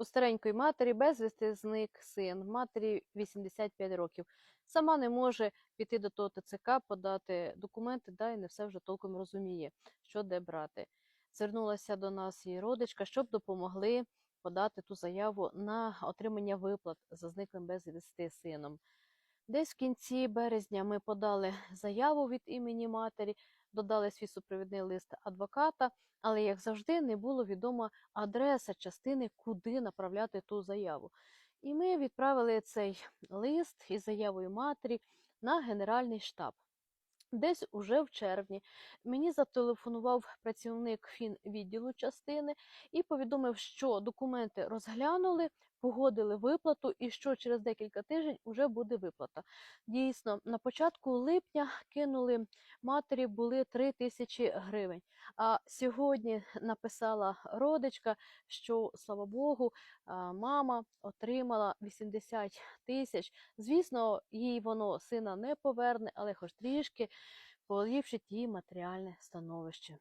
У старенької матері безвісти зник син, матері 85 років. Сама не може піти до того ТЦК, подати документи, да, і не все вже толком розуміє, що де брати. Звернулася до нас її родичка, щоб допомогли подати ту заяву на отримання виплат за зниклим безвісти сином. Десь в кінці березня ми подали заяву від імені матері, додали свій супровідний лист адвоката, але, як завжди, не було відома адреса частини, куди направляти ту заяву. І ми відправили цей лист із заявою матері на Генеральний штаб. Десь уже в червні мені зателефонував працівник фінвідділу частини і повідомив, що документи розглянули, погодили виплату і що через декілька тижнів вже буде виплата. Дійсно, на початку липня кинули матері були 3 тисячі гривень. А сьогодні написала родичка, що слава Богу, мама отримала 80 тисяч. Звісно, їй воно сина не поверне, але хоч трішки поліпшить її матеріальне становище.